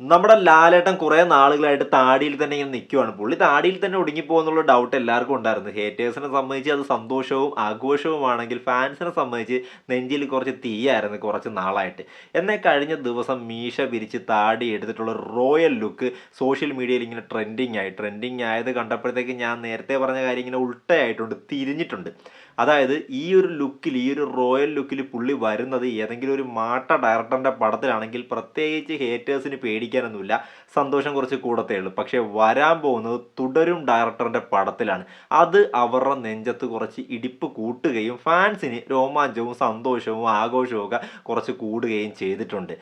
നമ്മുടെ ലാലേട്ടൻ കുറെ നാളുകളായിട്ട് താടിയിൽ തന്നെ ഇങ്ങനെ നിൽക്കുവാണ് പുള്ളി താടിയിൽ തന്നെ ഒടുങ്ങിപ്പോകുന്നുള്ള ഡൗട്ട് എല്ലാവർക്കും ഉണ്ടായിരുന്നു. ഹേറ്റേഴ്സിനെ സംബന്ധിച്ച് അത് സന്തോഷവും ആഘോഷവുമാണെങ്കിൽ ഫാൻസിനെ സംബന്ധിച്ച് നെഞ്ചിൽ കുറച്ച് തീയായിരുന്നു കുറച്ച് നാളായിട്ട്. എന്നാൽ കഴിഞ്ഞ ദിവസം മീശ വിരിച്ച് താടി എടുത്തിട്ടുള്ള റോയൽ ലുക്ക് സോഷ്യൽ മീഡിയയിൽ ഇങ്ങനെ ട്രെൻഡിങ് ആയി. ട്രെൻഡിങ് ആയത് കണ്ടപ്പോഴത്തേക്ക് ഞാൻ നേരത്തെ പറഞ്ഞ കാര്യം ഇങ്ങനെ ഉൾട്ടയായിട്ടുണ്ട് തിരിഞ്ഞിട്ടുണ്ട്. അതായത് ഈ ഒരു ലുക്കിൽ ഈ ഒരു റോയൽ ലുക്കിൽ പുള്ളി വരുന്നത് ഏതെങ്കിലും ഒരു മാട്ട ഡയറക്ടറിന്റെ പടത്തിലാണെങ്കിൽ പ്രത്യേകിച്ച് ഹേറ്റേഴ്സിന് പേടിക്കാനൊന്നുമില്ല. സന്തോഷം കുറച്ച് കൂടത്തേ ഉള്ളൂ. പക്ഷേ വരാൻ പോകുന്നത് തുടരും ഡയറക്ടറിന്റെ പടത്തിലാണ്. അത് അവരുടെ നെഞ്ചത്ത് കുറച്ച് ഇടിപ്പ് കൂട്ടുകയും ഫാൻസിന് രോമാഞ്ചവും സന്തോഷവും ആഘോഷവും ഒക്കെ കുറച്ച് കൂടുകയും ചെയ്തിട്ടുണ്ട്.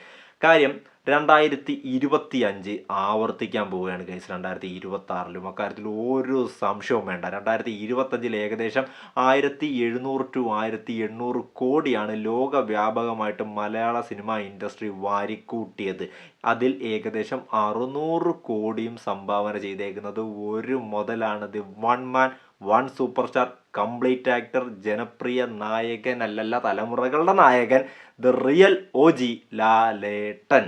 കാര്യം രണ്ടായിരത്തി ഇരുപത്തി അഞ്ച് ആവർത്തിക്കാൻ പോവുകയാണ് ഗൈസ് രണ്ടായിരത്തി ഇരുപത്തി ആറിലും അക്കാര്യത്തിൽ ഒരു സംശയവും വേണ്ട. രണ്ടായിരത്തി ഇരുപത്തഞ്ചിൽ ഏകദേശം ആയിരത്തി എഴുന്നൂറ് ടു ആയിരത്തി എണ്ണൂറ് കോടിയാണ് ലോകവ്യാപകമായിട്ട് മലയാള സിനിമ ഇൻഡസ്ട്രി വാരിക്കൂട്ടിയത്. അതിൽ ഏകദേശം അറുന്നൂറ് കോടിയും സംഭാവന ചെയ്തേക്കുന്നത് ഒരു മുതലാണത് one man one super star complete actor ജനപ്രിയ നായകൻ അല്ലല്ല തലമുറകളുടെ നായകൻ the real O G Lalettan.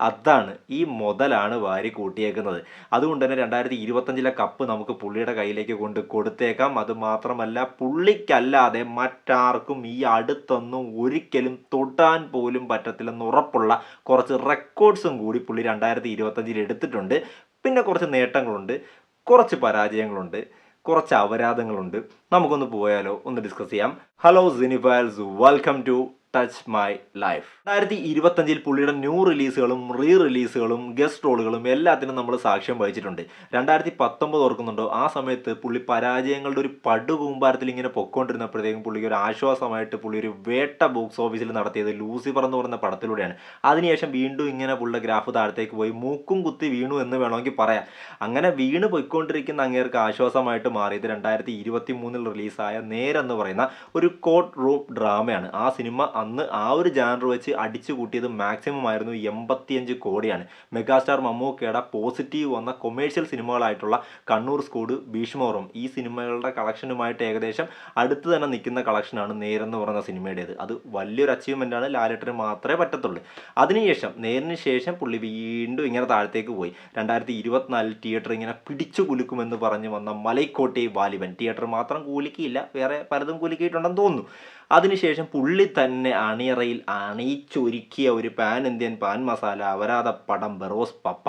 അതാണ് ഈ മുതലാണ് വാരി കൂട്ടിയേക്കുന്നത്. അതുകൊണ്ട് തന്നെ രണ്ടായിരത്തി ഇരുപത്തഞ്ചിലെ കപ്പ് നമുക്ക് പുള്ളിയുടെ കയ്യിലേക്ക് കൊണ്ട് കൊടുത്തേക്കാം. അത് മാത്രമല്ല പുള്ളിക്കല്ലാതെ മറ്റാർക്കും ഈ അടുത്തൊന്നും ഒരിക്കലും തൊടാൻ പോലും പറ്റത്തില്ലെന്ന് ഉറപ്പുള്ള കുറച്ച് റെക്കോർഡ്സും കൂടി പുള്ളി രണ്ടായിരത്തി ഇരുപത്തഞ്ചിൽ എടുത്തിട്ടുണ്ട്. പിന്നെ കുറച്ച് നേട്ടങ്ങളുണ്ട് കുറച്ച് പരാജയങ്ങളുണ്ട് കുറച്ച് അപരാധങ്ങളുണ്ട്. നമുക്കൊന്ന് പോയാലോ? ഒന്ന് ഡിസ്കസ് ചെയ്യാം. Hello cinefiles welcome to touch my life രണ്ടായിരത്തി ഇരുപത്തഞ്ചിൽ പുള്ളിയുടെ ന്യൂ റിലീസുകളും റീ റിലീസുകളും ഗസ്റ്റ് റോളുകളും എല്ലാത്തിനും നമ്മൾ സാക്ഷ്യം വഹിച്ചിട്ടുണ്ട്. രണ്ടായിരത്തി പത്തൊമ്പത് ഓർക്കുന്നുണ്ടോ? ആ സമയത്ത് പുള്ളി പരാജയങ്ങളുടെ ഒരു പടുകൂമ്പാരത്തിൽ ഇങ്ങനെ പൊക്കോണ്ടിരുന്നപ്പോഴത്തേക്കും പുള്ളിക്ക് ഒരു ആശ്വാസമായിട്ട് പുള്ളി ഒരു വേട്ട ബോക്സ് ഓഫീസിൽ നടത്തിയത് ലൂസിഫർ എന്ന് പറയുന്ന പടത്തിലൂടെയാണ്. അതിനുശേഷം വീണ്ടും ഇങ്ങനെ പുള്ളിയുടെ ഗ്രാഫ് താഴത്തേക്ക് പോയി. മൂക്കും കുത്തി വീണു എന്ന് വേണമെങ്കിൽ പറയാം. അങ്ങനെ വീണ് പോയിക്കൊണ്ടിരിക്കുന്ന അങ്ങേർക്ക് ആശ്വാസമായിട്ട് മാറിയത് രണ്ടായിരത്തി ഇരുപത്തി മൂന്നിൽ റിലീസായ നേരെന്ന് പറയുന്ന ഒരു കോട്ട് റൂം ഡ്രാമയാണ് ആ സിനിമ അന്ന് ആ ഒരു ജാനർ വെച്ച് അടിച്ചു കൂട്ടിയത് മാക്സിമം ആയിരുന്നു എൺപത്തിയഞ്ച് കോടിയാണ്. മെഗാസ്റ്റാർ മമ്മൂക്കയുടെ പോസിറ്റീവ് വന്ന കൊമേഴ്ഷ്യൽ സിനിമകളായിട്ടുള്ള കണ്ണൂർ സ്കൂഡ് ഭീഷ്മോറും ഈ സിനിമകളുടെ കളക്ഷനുമായിട്ട് ഏകദേശം അടുത്ത് തന്നെ നിൽക്കുന്ന കളക്ഷനാണ് നേരെന്ന് പറയുന്ന സിനിമയുടേത്. അത് വലിയൊരു അച്ചീവ്മെന്റ് ആണ്. ലാലേട്ടന് മാത്രമേ പറ്റത്തുള്ളൂ. അതിനുശേഷം നേരിന് ശേഷം പുള്ളി വീണ്ടും ഇങ്ങനെ താഴത്തേക്ക് പോയി. രണ്ടായിരത്തി ഇരുപത്തിനാലിൽ തിയേറ്റർ ഇങ്ങനെ പിടിച്ചു കുലുക്കുമെന്ന് പറഞ്ഞു വന്ന മലൈക്കോട്ടെ വാലിബൻ. തിയേറ്റർ മാത്രം കൂലിക്കിയില്ല. വേറെ പലതും കൂലിക്കിയിട്ടുണ്ടെന്ന് തോന്നുന്നു. അതിനുശേഷം പുള്ളി തന്നെ അണിയറയിൽ അണിയിച്ചൊരുക്കിയ ഒരു പാൻ ഇന്ത്യൻ പാൻ മസാല അവരാധ പടം ബെറോസ് പപ്പ.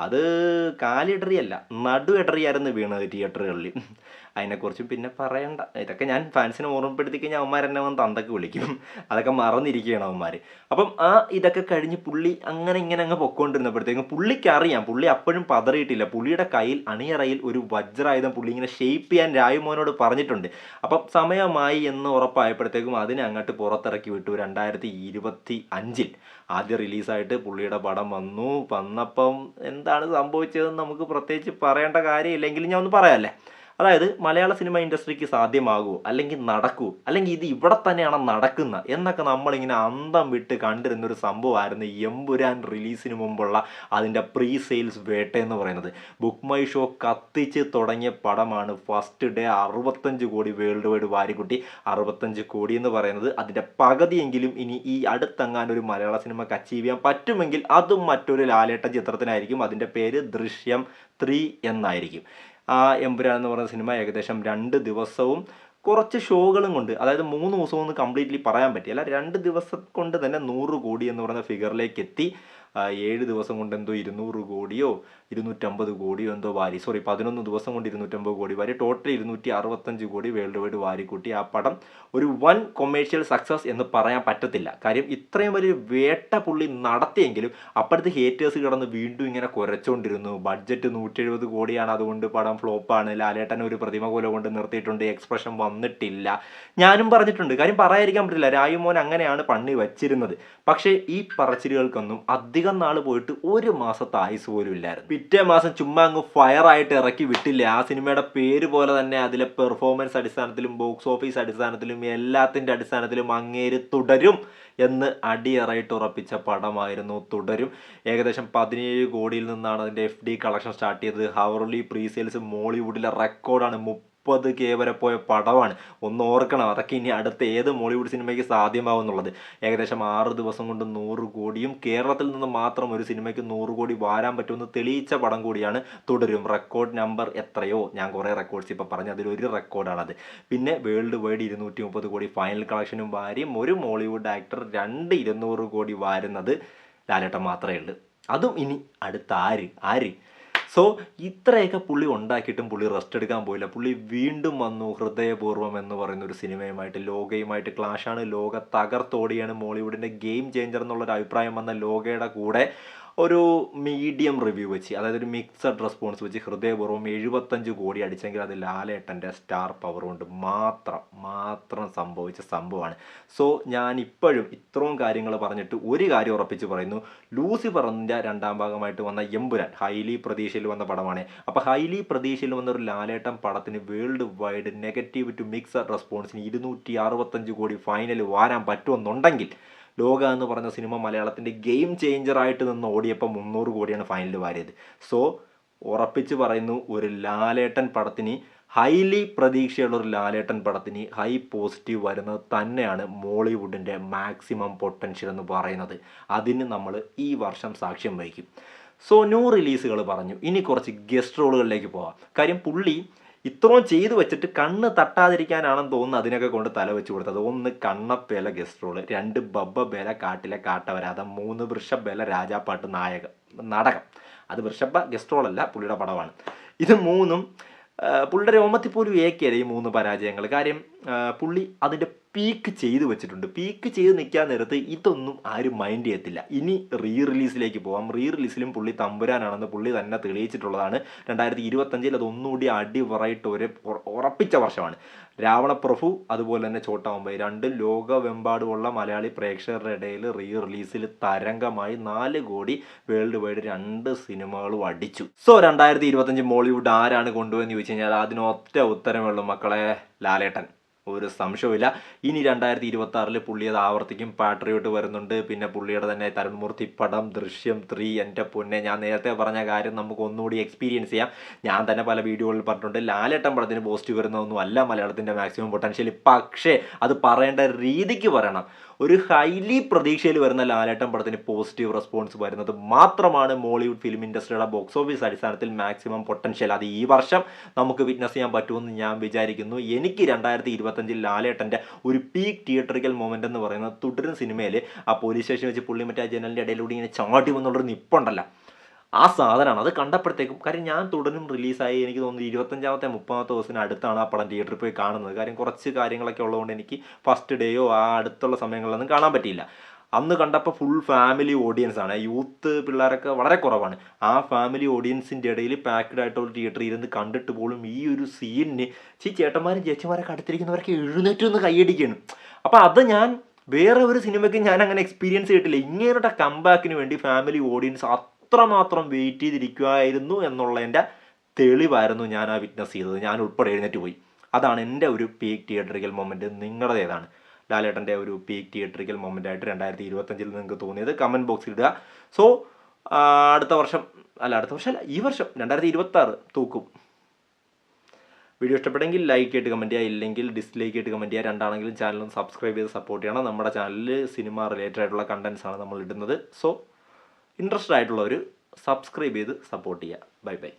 അത് കാലിടറിയല്ല നടുവിടറിയായിരുന്നു വീണത് തിയേറ്ററുകളിൽ അതിനെക്കുറിച്ച് പിന്നെ പറയണ്ട. ഇതൊക്കെ ഞാൻ ഫാൻസിനെ ഓർമ്മപ്പെടുത്തി കഴിഞ്ഞാൽ അവന്മാരെന്നെ വന്ന് തന്തൊക്കെ വിളിക്കും. അതൊക്കെ മറന്നിരിക്കുകയാണ് അവന്മാർ അപ്പം ആ ഇതൊക്കെ കഴിഞ്ഞ് പുള്ളി അങ്ങനെ ഇങ്ങനെ അങ്ങ് പൊക്കോണ്ടിരുന്നപ്പോഴത്തേക്കും പുള്ളിക്ക് അറിയാം പുള്ളി അപ്പോഴും പതറിയിട്ടില്ല. പുള്ളിയുടെ കയ്യിൽ അണിയറയിൽ ഒരു വജ്രായുധം പുള്ളി ഇങ്ങനെ ഷെയ്പ്പ് ചെയ്യാൻ രായുമോനോട് പറഞ്ഞിട്ടുണ്ട്. അപ്പം സമയമായി എന്ന് ഉറപ്പായപ്പോഴത്തേക്കും അതിനെ അങ്ങോട്ട് പുറത്തിറക്കി വിട്ടു രണ്ടായിരത്തി ഇരുപത്തി അഞ്ചിൽ ആദ്യം റിലീസായിട്ട് പുള്ളിയുടെ പടം വന്നു. വന്നപ്പം എന്താണ് സംഭവിച്ചതെന്ന് നമുക്ക് പ്രത്യേകിച്ച് പറയേണ്ട കാര്യമില്ലെങ്കിലും ഞാൻ ഒന്ന് പറയാമല്ലേ അതായത് മലയാള സിനിമ ഇൻഡസ്ട്രിക്ക് സാധ്യമാകുമോ അല്ലെങ്കിൽ നടക്കൂ അല്ലെങ്കിൽ ഇത് ഇവിടെ തന്നെയാണ് നടക്കുന്ന എന്നൊക്കെ നമ്മളിങ്ങനെ അന്തം വിട്ട് കണ്ടിരുന്ന ഒരു സംഭവമായിരുന്നു എമ്പുരാൻ റിലീസിന് മുമ്പുള്ള അതിന്റെ പ്രീ സെയിൽസ് വേട്ട എന്ന് പറയുന്നത്. ബുക്ക് മൈ ഷോ കത്തിച്ച് തുടങ്ങിയ പടമാണ് ഫസ്റ്റ് ഡേ അറുപത്തഞ്ച് കോടി വേൾഡ് വൈഡ് വാരിക്കുട്ടി. അറുപത്തഞ്ച് കോടി എന്ന് പറയുന്നത് അതിന്റെ പകുതിയെങ്കിലും ഇനി ഈ അടുത്തെങ്ങാൻ ഒരു മലയാള സിനിമക്ക് അച്ചീവ് ചെയ്യാൻ പറ്റുമെങ്കിൽ അതും മറ്റൊരു ലാലേട്ട ചിത്രത്തിനായിരിക്കും. അതിന്റെ പേര് ദൃശ്യം ത്രീ എന്നായിരിക്കും. ആ എമ്പുരാൻ എന്ന് പറയുന്ന സിനിമ ഏകദേശം രണ്ട് ദിവസവും കുറച്ച് ഷോകളും കൊണ്ട് അതായത് മൂന്ന് ദിവസം ഒന്ന് കംപ്ലീറ്റ്ലി പറയാൻ പറ്റിയല്ല രണ്ട് ദിവസം കൊണ്ട് തന്നെ നൂറ് കോടി എന്ന് പറയുന്ന ഫിഗറിലേക്ക് എത്തി. ഏഴ് ദിവസം കൊണ്ട് എന്തോ ഇരുന്നൂറ് കോടിയോ ഇരുന്നൂറ്റമ്പത് കോടിയോ എന്തോ വാരി. സോറി പതിനൊന്ന് ദിവസം കൊണ്ട് ഇരുന്നൂറ്റമ്പത് കോടി വാരി. ടോട്ടൽ ഇരുന്നൂറ്റി അറുപത്തഞ്ച് കോടി വേൾഡ് വൈഡ് വാരിക്കൂട്ടി. ആ പടം ഒരു വൻ കൊമേഴ്ഷ്യൽ സക്സസ് എന്ന് പറയാൻ പറ്റത്തില്ല. കാര്യം ഇത്രയും വലിയ വേട്ട പുള്ളി നടത്തിയെങ്കിലും അപ്പോഴത്തെ ഹേറ്റേഴ്സ് കിടന്ന് വീണ്ടും ഇങ്ങനെ കുരച്ചുകൊണ്ടിരുന്നു ബഡ്ജറ്റ് നൂറ്റി എഴുപത് കോടിയാണ് അതുകൊണ്ട് പടം ഫ്ലോപ്പാണ് ലാലേട്ടൻ ഒരു പ്രതിമ പോലെ കൊണ്ട് നിർത്തിയിട്ടുണ്ട്. എക്സ്പ്രഷൻ വന്നിട്ടില്ല. ഞാനും പറഞ്ഞിട്ടുണ്ട്. കാര്യം പറയാതിരിക്കാൻ പറ്റില്ല. രായുമോൻ അങ്ങനെയാണ് പണി വച്ചിരുന്നത്. പക്ഷേ ഈ പറച്ചിലുകൾക്കൊന്നും അധികം നാൾ പോയിട്ട് ഒരു മാസത്തെ ആയുസ് പോലും ഇല്ലായിരുന്നു. പിറ്റേ മാസം ചുമ്മാ അങ്ങ് ഫയർ ആയിട്ട് ഇറക്കി വിട്ടില്ല. ആ സിനിമയുടെ പേര് പോലെ തന്നെ അതിലെ പെർഫോമൻസ് അടിസ്ഥാനത്തിലും ബോക്സ് ഓഫീസ് അടിസ്ഥാനത്തിലും എല്ലാത്തിന്റെ അടിസ്ഥാനത്തിലും അങ്ങേര് തുടരും എന്ന് അടിയറയിട്ട് ഉറപ്പിച്ച പടമായിരുന്നു തുടരും. ഏകദേശം പതിനേഴ് കോടിയിൽ നിന്നാണ് അതിന്റെ എഫ് ഡി കളക്ഷൻ സ്റ്റാർട്ട് ചെയ്തത്. ഹവർലി പ്രീസെയിൽസ് മോളിവുഡിലെ റെക്കോർഡാണ് മുപ്പത് കെ വരെ പോയ പടമാണ്. ഒന്ന് ഓർക്കണം അതൊക്കെ ഇനി അടുത്ത ഏത് മോളിവുഡ് സിനിമയ്ക്ക് സാധ്യമാവുന്നുള്ളത്? ഏകദേശം ആറ് ദിവസം കൊണ്ട് നൂറ് കോടിയും കേരളത്തിൽ നിന്ന് മാത്രം ഒരു സിനിമയ്ക്ക് നൂറ് കോടി വാരാൻ പറ്റുമെന്ന് തെളിയിച്ച പടം കൂടിയാണ് തുടരും. റെക്കോർഡ് നമ്പർ എത്രയോ? ഞാൻ കുറേ റെക്കോർഡ്സ് ഇപ്പോൾ പറഞ്ഞു അതിലൊരു റെക്കോർഡാണത്. പിന്നെ വേൾഡ് വൈഡ് ഇരുന്നൂറ്റി മുപ്പത് കോടി ഫൈനൽ കളക്ഷനും വാരിയും ഒരു മോളിവുഡ് ആക്ടർ രണ്ട് ഇരുന്നൂറ് കോടി വാരുന്നത് ലാലേട്ടൻ മാത്രമേ ഉള്ളൂ. അതും ഇനി അടുത്ത ആര്? ആര്? സോ ഇത്രയൊക്കെ പുള്ളി ഉണ്ടാക്കിയിട്ടും പുള്ളി റെസ്റ്റ് എടുക്കാൻ പോയില്ല. പുള്ളി വീണ്ടും വന്നു ഹൃദയപൂർവം എന്ന് പറയുന്ന ഒരു സിനിമയുമായിട്ട് ലോകയുമായിട്ട് ക്ലാഷാണ് ലോക തകർത്തോടിയാണ് മോളിവുഡിന്റെ ഗെയിം ചേഞ്ചർ എന്നുള്ളൊരു അഭിപ്രായം വന്ന ലോകയുടെ കൂടെ. ഒരു മീഡിയം റിവ്യൂ വെച്ച് അതായത് ഒരു മിക്സഡ് റെസ്പോൺസ് വെച്ച് ഹൃദയപൂർവം എഴുപത്തഞ്ച് കോടി അടിച്ചെങ്കിൽ അത് ലാലേട്ടന്റെ സ്റ്റാർ പവർ കൊണ്ട് മാത്രം മാത്രം സംഭവിച്ച സംഭവമാണ്. സോ ഞാൻ ഇപ്പോഴും ഇത്രയും കാര്യങ്ങൾ പറഞ്ഞിട്ട് ഒരു കാര്യം ഉറപ്പിച്ച് പറയുന്നു. ലൂസി പറഞ്ഞ രണ്ടാം ഭാഗമായിട്ട് വന്ന എമ്പുരാൻ ഹൈലി പ്രതീക്ഷയിൽ വന്ന പടമാണ്. അപ്പോൾ ഹൈലി പ്രതീക്ഷയിൽ വന്ന ഒരു ലാലേട്ടൻ പടത്തിന് world wide negative to mixed റെസ്പോൺസിന് ഇരുന്നൂറ്റി അറുപത്തഞ്ച് കോടി ഫൈനൽ വാരാൻ പറ്റുമെന്നുണ്ടെങ്കിൽ ലോക എന്ന് പറഞ്ഞ സിനിമ മലയാളത്തിന്റെ ഗെയിം ചേഞ്ചറായിട്ട് നിന്ന് ഓടിയപ്പോൾ മുന്നൂറ് കോടിയാണ് ഫൈനൽ വാരിയത്. സോ ഉറപ്പിച്ച് പറയുന്നു ഒരു ലാലേട്ടൻ പടത്തിന് ഹൈലി പ്രതീക്ഷയുള്ള ഒരു ലാലേട്ടൻ പടത്തിന് ഹൈ പോസിറ്റീവ് വരുന്നത് തന്നെയാണ് മോളിവുഡിന്റെ മാക്സിമം പൊട്ടൻഷ്യൽ എന്ന് പറയുന്നത്. അതിന് നമ്മൾ ഈ വർഷം സാക്ഷ്യം വഹിക്കും. സോ ന്യൂ റിലീസുകൾ പറഞ്ഞു. ഇനി കുറച്ച് ഗസ്റ്റ് റോളുകളിലേക്ക് പോവാം. കാര്യം പുള്ളി ഇത്രയും ചെയ്തു വെച്ചിട്ട് കണ്ണ് തട്ടാതിരിക്കാനാണെന്ന് തോന്നുന്നു അതിനൊക്കെ കൊണ്ട് തല വെച്ച് കൊടുത്തത്. ഒന്ന് കണ്ണപ്പേല ഗസ്റ്റ് രണ്ട് ബബ്ബ ബേല കാട്ടിലെ കാട്ടവരാത മൂന്ന് വൃഷബേല രാജാപ്പാട്ട് നായക നാടകം. അത് വൃഷഭ ഗസ്റ്റ് പുള്ളിയുടെ പടമാണ്. ഇത് മൂന്നും പുള്ളിയുടെ രോമത്തിൽ പോലും ഏക്കല്ല ഈ മൂന്ന് പരാജയങ്ങൾ കാര്യം പുള്ളി അതിന്റെ പീക്ക് ചെയ്ത് വെച്ചിട്ടുണ്ട്. പീക്ക് ചെയ്ത് നിൽക്കാൻ നേരത്ത് ഇതൊന്നും ആരും മൈൻഡ് ചെയ്യത്തില്ല. ഇനി റീ റിലീസിലേക്ക് പോകാം റീ റിലീസിലും പുള്ളി തമ്പുരാനാണെന്ന് പുള്ളി തന്നെ തെളിയിച്ചിട്ടുള്ളതാണ്. രണ്ടായിരത്തി ഇരുപത്തഞ്ചിൽ അത് ഒന്നുകൂടി ഒരു ഉറ- ഉറപ്പിച്ച വർഷമാണ്. രാവണപ്രഭു അതുപോലെ തന്നെ ചോട്ടാവുമ്പൈ രണ്ട് ലോകമെമ്പാടുമുള്ള മലയാളി പ്രേക്ഷകരുടെ ഇടയിൽ റീ റിലീസിൽ തരംഗമായി നാല് കോടി വേൾഡ് വൈഡ് രണ്ട് സിനിമകളും അടിച്ചു. സോ രണ്ടായിരത്തി ഇരുപത്തഞ്ച് മോളിവുഡ് ആരാണ് കൊണ്ടുപോയെന്ന് ചോദിച്ചു കഴിഞ്ഞാൽ അതിനൊറ്റ ഉത്തരമുള്ളൂ മക്കളെ ലാലേട്ടൻ. ഒരു സംശയമില്ല ഇനി രണ്ടായിരത്തി ഇരുപത്തി ആറിൽ പുള്ളി അത് ആവർത്തിക്കും. പാട്രിയോട്ട് വരുന്നുണ്ട്. പിന്നെ പുള്ളിയുടെ തന്നെ തരുൺമൂർത്തി പടം ദൃശ്യം ത്രീ എന്റെ പൊന്നെ. ഞാൻ നേരത്തെ പറഞ്ഞ കാര്യം നമുക്ക് ഒന്നുകൂടി എക്സ്പീരിയൻസ് ചെയ്യാം. ഞാൻ തന്നെ പല വീഡിയോകളിൽ പറഞ്ഞിട്ടുണ്ട്. ലാലേട്ടൻ പടത്തിന് പോസ്റ്റ് വരുന്നതൊന്നും അല്ല മലയാളത്തിന്റെ മാക്സിമം പൊട്ടൻഷ്യൽ പക്ഷേ അത് പറയേണ്ട രീതിക്ക് പറയണം ഒരു ഹൈലി പ്രതീക്ഷയിൽ വരുന്ന ലാലേട്ടൻ പടത്തിന് പോസിറ്റീവ് റെസ്പോൺസ് വരുന്നത് മാത്രമാണ് മോളിവുഡ് ഫിലിം ഇൻഡസ്ട്രിയുടെ ബോക്സ് ഓഫീസ് അടിസ്ഥാനത്തിൽ മാക്സിമം പൊട്ടൻഷ്യൽ അത് ഈ വർഷം നമുക്ക് വിറ്റ്നസ് ചെയ്യാൻ പറ്റുമെന്ന് ഞാൻ വിചാരിക്കുന്നു. എനിക്ക് രണ്ടായിരത്തി ഇരുപത്തഞ്ചിൽ ലാലേട്ടന്റെ ഒരു പീക്ക് തിയേറ്ററിക്കൽ മൊമെന്റ് എന്ന് പറയുന്നത് തുടരും സിനിമയിൽ ആ പോലീസ് സ്റ്റേഷൻ വെച്ച് പുള്ളി മറ്റേ ജനലിന്റെ ഇടയിലൂടെ ഇങ്ങനെ ചാടി വന്നുള്ളൊരു നിപ്പുണ്ടല്ലോ. ആ സാധനമാണ്. അത് കണ്ടപ്പോഴത്തേക്കും കാര്യം ഞാൻ തുടരും റിലീസായി. എനിക്ക് തോന്നുന്നു ഇരുപത്തഞ്ചാമത്തെ മുപ്പതാമത്തെ ദിവസത്തിന് അടുത്താണ് ആ പടം തിയേറ്ററിൽ പോയി കാണുന്നത്. കാര്യം കുറച്ച് കാര്യങ്ങളൊക്കെ ഉള്ളതുകൊണ്ട് എനിക്ക് ഫസ്റ്റ് ഡേയോ ആ അടുത്തുള്ള സമയങ്ങളിലൊന്നും കാണാൻ പറ്റിയില്ല. അന്ന് കണ്ടപ്പോൾ ഫുൾ ഫാമിലി ഓഡിയൻസ് ആണ്. യൂത്ത് പിള്ളേരൊക്കെ വളരെ കുറവാണ്. ആ ഫാമിലി ഓഡിയൻസിന്റെ ഇടയിൽ പാക്ക്ഡ് ആയിട്ടുള്ള തിയേറ്ററിൽ ഇരുന്ന് കണ്ടിട്ട് പോലും ഈ ഒരു സീനിന് ചീ ചേട്ടന്മാരും ചേച്ചിമാരൊക്കെ അടുത്തിരിക്കുന്നവരൊക്കെ എഴുന്നേറ്റ് നിന്ന് കൈയടിക്കുകയാണ് അപ്പോൾ അത് ഞാൻ വേറെ ഒരു സിനിമയ്ക്ക് ഞാൻ അങ്ങനെ എക്സ്പീരിയൻസ് ചെയ്തിട്ടില്ല. ഇങ്ങനത്തെ കമ്പാക്കിന് വേണ്ടി ഫാമിലി ഓഡിയൻസ് അത്രമാത്രം വെയിറ്റ് ചെയ്തിരിക്കുമായിരുന്നു എന്നുള്ളതിന്റെ തെളിവായിരുന്നു ഞാൻ ആ വിറ്റ്നസ് ചെയ്തത്. ഞാൻ ഉൾപ്പെടെ എഴുന്നേറ്റ് പോയി. അതാണ് എന്റെ ഒരു പീക്ക് തിയേറ്ററിക്കൽ മൊമെന്റ് നിങ്ങളുടേതാണ്. ലാലേട്ടന്റെ ഒരു പീക്ക് തിയേറ്ററിക്കൽ മൊമെന്റ് ആയിട്ട് രണ്ടായിരത്തി ഇരുപത്തഞ്ചിൽ നിങ്ങൾക്ക് തോന്നിയത് കമന്റ് ബോക്സിൽ ഇടുക. സോ അടുത്ത വർഷം അല്ല അടുത്ത വർഷം അല്ല ഈ വർഷം രണ്ടായിരത്തി ഇരുപത്തി ആറ് തൂക്കും. വീഡിയോ ഇഷ്ടപ്പെട്ടെങ്കിൽ ലൈക്ക് ആയിട്ട് കമന്റ് ചെയ്യുക. ഇല്ലെങ്കിൽ ഡിസ്ലൈക്ക് ആയിട്ട് കമന്റ് ചെയ്യുക. രണ്ടാണെങ്കിലും ചാനലും സബ്സ്ക്രൈബ് ചെയ്ത് സപ്പോർട്ട് ചെയ്യണം. നമ്മുടെ ചാനലിൽ സിനിമ റിലേറ്റഡ് ആയിട്ടുള്ള കണ്ടൻസ് ആണ് നമ്മൾ ഇടുന്നത്. സോ ഇൻട്രസ്റ്റഡ് ആയിട്ടുള്ളവർ സബ്സ്ക്രൈബ് ചെയ്ത് സപ്പോർട്ട് ചെയ്യുക. Bye bye.